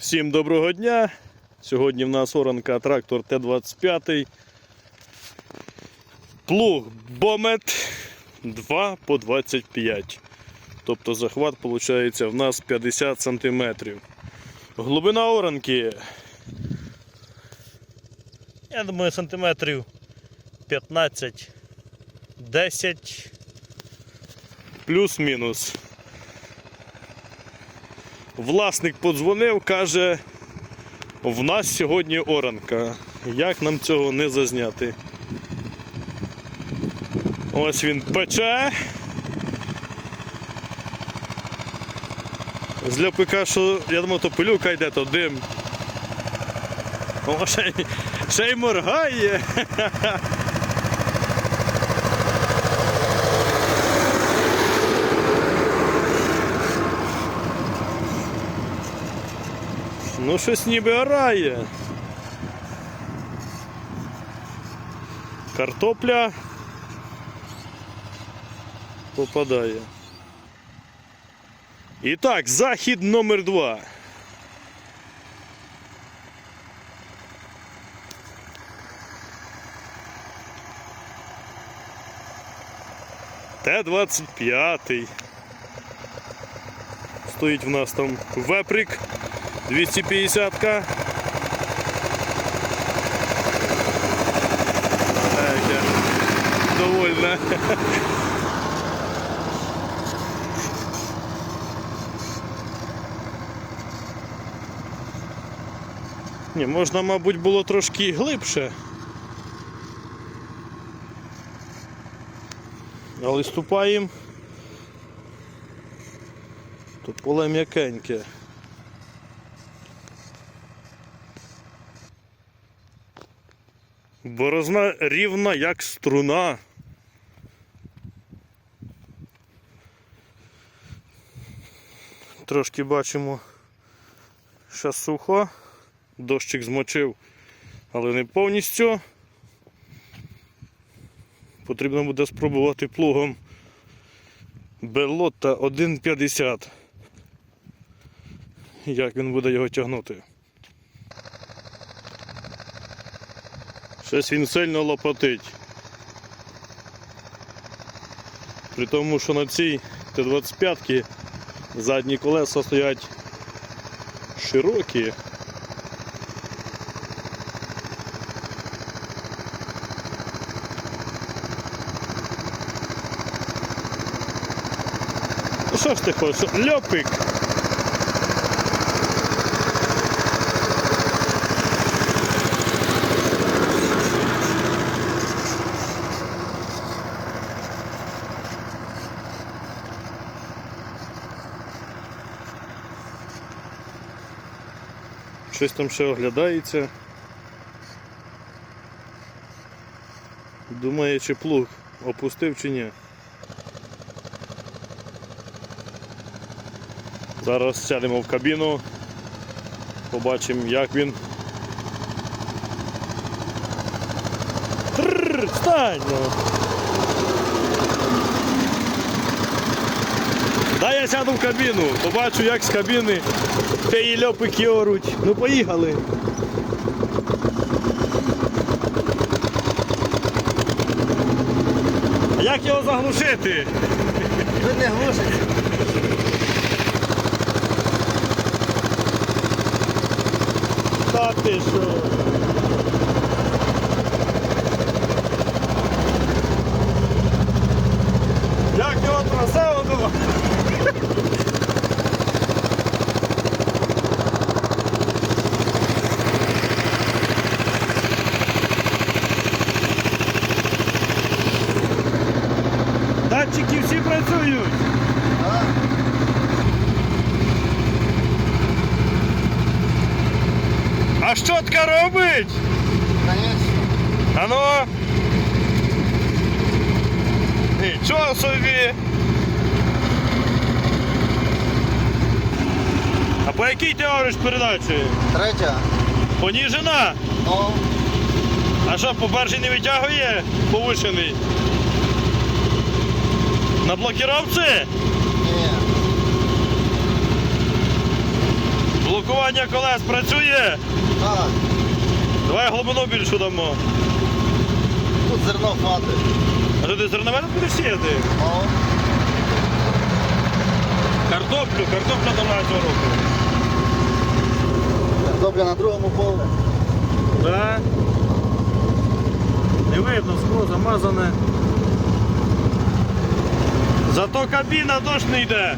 Всім доброго дня. Сьогодні в нас оранка трактор Т-25. Плуг Бомет 2 по 25. Тобто захват виходить в нас 50 см. Глибина оранки. Я думаю, сантиметрів 15. 10 плюс-мінус. Власник подзвонив, каже, в нас сьогодні оранка. Як нам цього не зазняти? Ось він пече. З ляпика, що я думав, то пилюка йде, то дим. О, ще, й- ще й моргає. Ну, щось ніби орає. Картопля попадає. І так, захід номер два. Т-25. Стоїть в нас там веприк 250-ка. Так, я довольна. Ні, можна, мабуть, було трошки глибше. Але ступаємо. То поле м'якеньке. Борозна рівна, як струна. Трошки бачимо, що сухо, дощик змочив, але не повністю. Потрібно буде спробувати плугом Белота 1,50. Як він буде його тягнути. Щось він сильно лопотить. При тому, що на цій Т-25 задні колеса стоять широкі. Ну що ж ти хочеш? Льопик! Щось там ще оглядається. Думає, чи плуг опустив чи ні. Зараз сядемо в кабіну, побачимо, як він. Встань! Дай я сяду в кабіну, побачу, як з кабіни те льопики оруть. Ну поїхали. А як його заглушити? Ви не глушите. Та ти що? Як його трасево було? Всі працюють. А? Щотка робить? Конечно. А ну. Нічого собі. А по якій ти ориш передачі? Третя. Поніжена. Ну, А що, по першій не витягує? Повишений. На блокіровці? ні. Блокування колес працює. Так, Давай глибину більшу дамо. тут зерно хватить. А ти зернове будеш сіяти? О, Картоплю, картопля давай цього року. картопля на другому полі. Да. Не видно, скло замазане. Зато кабіна дощ не йде.